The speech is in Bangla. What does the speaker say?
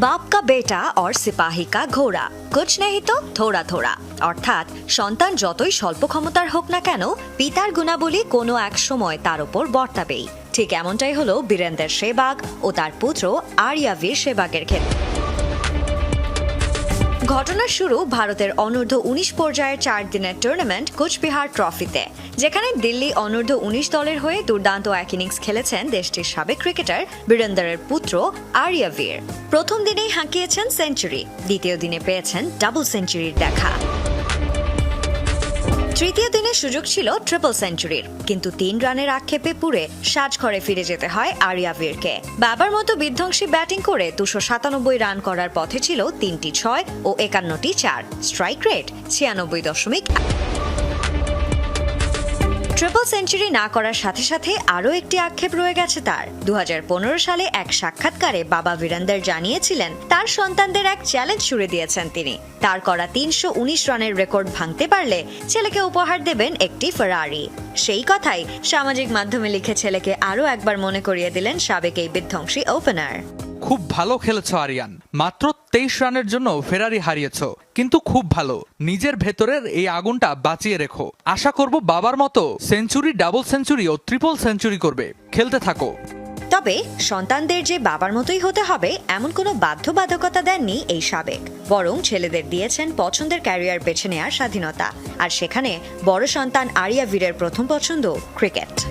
বাপ কা বেটা और সিপাহী কা ঘোড়া। কুছ নেই তো, থোড়া থোড়া। অর্থাৎ, সন্তান যতই স্বল্প ক্ষমতার হোক না কেন, পিতার গুণাবলী কোনো এক সময় তার উপর বর্তাবেই। ঠিক এমনটাই হলো বীরেন্দ্র সেবাগ ও তার পুত্র আরিয়াভীর সেবাগের ক্ষেত্রে। ঘটনার শুরু ভারতের অনূর্ধ্ব উনিশ পর্যায়ের চার দিনের টুর্নামেন্ট কোচবিহার ট্রফিতে যেখানে দিল্লি অনূর্ধ্ব উনিশ দলের হয়ে দুর্দান্ত এক ইনিংস খেলেছেন দেশটির সাবেক ক্রিকেটার বীরেন্দরের পুত্র আরিয়া আরিয়াভীর প্রথম দিনেই হাঁকিয়েছেন সেঞ্চুরি দ্বিতীয় দিনে পেয়েছেন ডাবল সেঞ্চুরির দেখা। তৃতীয় দিনে সুযোগ ছিল ট্রিপল সেঞ্চুরির কিন্তু তিন রানের আক্ষেপে পুরে সাজঘরে ফিরে যেতে হয় আরিয়াভীরকে বাবার মতো বিধ্বংসী ব্যাটিং করে দুশো সাতানব্বই রান করার পথে ছিল তিনটি ছয় ও একান্নটি চার। স্ট্রাইক রেট ছিয়ানব্বই দশমিক ট্রিপল সেঞ্চুরি না করার সাথে সাথে আরও একটি আক্ষেপ রয়ে গেছে তার। দুহাজার পনেরো সালে এক সাক্ষাৎকারে বাবা বীরেন্দর জানিয়েছিলেন, তার সন্তানদের এক চ্যালেঞ্জ ছুড়ে দিয়েছেন তিনি। তার করা তিনশো উনিশ রানের রেকর্ড ভাঙতে পারলে ছেলেকে উপহার দেবেন একটি ফেরারি সেই কথাই সামাজিক মাধ্যমে লিখে ছেলেকে আরও একবার মনে করিয়ে দিলেন সাবেক এই বিধ্বংসী ওপেনার খুব ভালো খেলেছ, আরিয়ান। মাত্র তেইশ রানের জন্য ফেরারি হারিয়েছ। কিন্তু খুব ভালো। নিজের ভেতরের এই আগুনটা বাঁচিয়ে রেখো। আশা করব বাবার মতো সেঞ্চুরি, ডাবল সেঞ্চুরি ও ট্রিপল সেঞ্চুরি করবে। খেলতে থাকো। তবে সন্তানদের যে বাবার মতোই হতে হবে, এমন কোনো বাধ্যবাধকতা দেননি এই সাবেক। বরং ছেলেদের দিয়েছেন পছন্দের ক্যারিয়ার বেছে নেওয়ার স্বাধীনতা। আর সেখানে বড় সন্তান আরিয়া বীরের প্রথম পছন্দ ক্রিকেট।